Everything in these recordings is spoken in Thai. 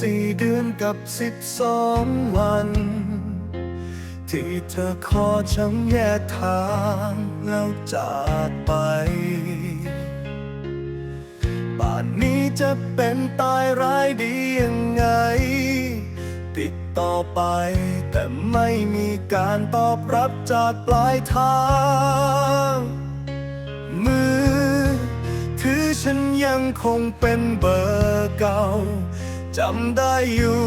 สี่เดือนกับสิบสองวัน ที่เธอขอฉันแยกทางแล้วจากไปป่านนี้จะเป็นตายร้ายดียังไง ติดต่อไป แต่ไม่มีการตอบรับจากปลายทาง มือ ถือฉันยังคงเป็นเบอร์เก่า จำได้อยู่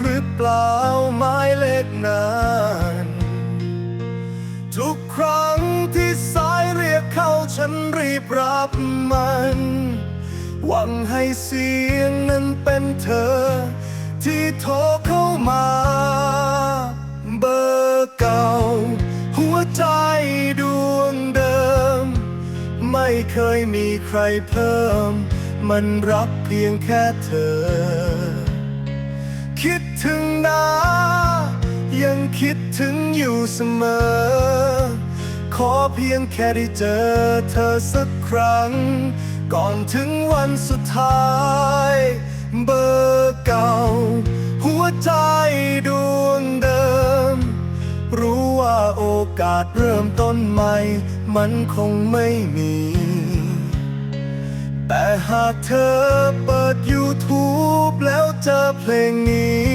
หรือเปล่าหมายเลขนั้นทุกครั้งที่สายเรียกเข้าฉันรีบรับมัน หวังให้เสียงนั้นเป็นเธอ ที่โทรเข้ามา เบอร์เก่า หัวใจดวงเดิม ไม่เคยมีใครเพิ่ม มันรักเพียงแค่เธอ คิดถึงนะยังคิดถึงอยู่เสมอ ขอเพียงแค่ได้เจอเธอสักครั้ง ก่อนถึงวันสุดท้าย เบอร์เก่า หัวใจดวงเดิม รู้ว่าโอกาสเริ่มต้นใหม่ มันคงไม่มี แต่หากเธอเปิด YouTube แล้วเจอเพลงนี้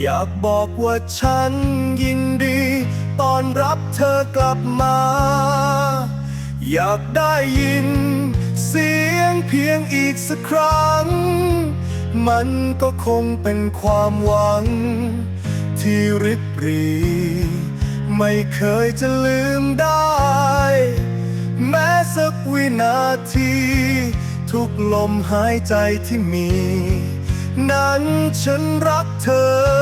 อยากบอกว่าฉันยินดีตอนรับเธอกลับมา อยากได้ยินเสียงเพียงอีกสักครั้ง มันก็คงเป็นความหวัง ที่ริบหรี ไม่เคยจะลืมได้ นาที ทุกลมหายใจที่มี นั้นฉันรักเธอ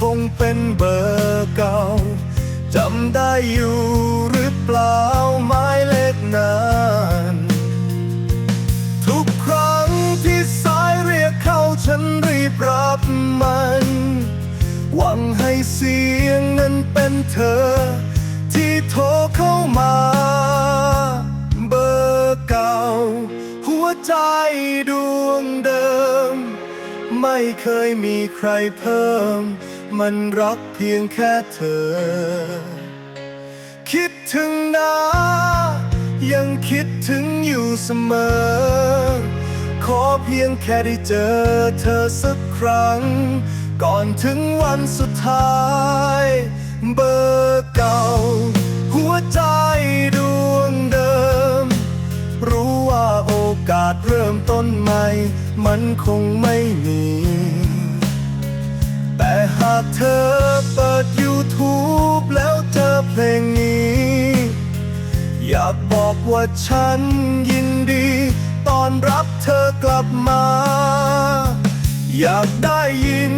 คงเป็นเบอร์เก่าจำได้อยู่หรือเปล่าหมายเลขนั้นทุกครั้งที่สายเรียกเข้าฉันรีบรับมัน หวังให้เสียงนั้นเป็นเธอ ที่โทรเข้ามา เบอร์เก่า หัวใจดวงเดิม ไม่เคยมีใครเพิ่ม มันรักเพียงแค่เธอ คิดถึงนะ ยังคิดถึงอยู่เสมอ ขอเพียงแค่ได้เจอเธอสักครั้ง ก่อนถึงวันสุดท้าย เบอร์เก่า หัวใจดวงเดิม รู้ว่าโอกาสเริ่มต้นใหม่ มันคงไม่มีากเธอเปิด YouTube แล้วเจอเพลงนี้ อยากบอกว่าฉันยินดีตอนรับเธอกลับมา อยากได้ยิน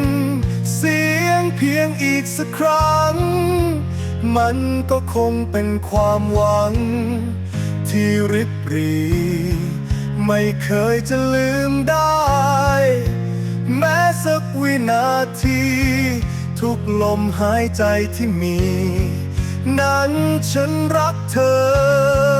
เสียงเพียงอีกสักครั้ง มันก็คงเป็นความหวัง ที่ริบหรี ไม่เคยจะลืมได้ วินาที ทุกลมหายใจที่มี นั้นฉันรักเธอ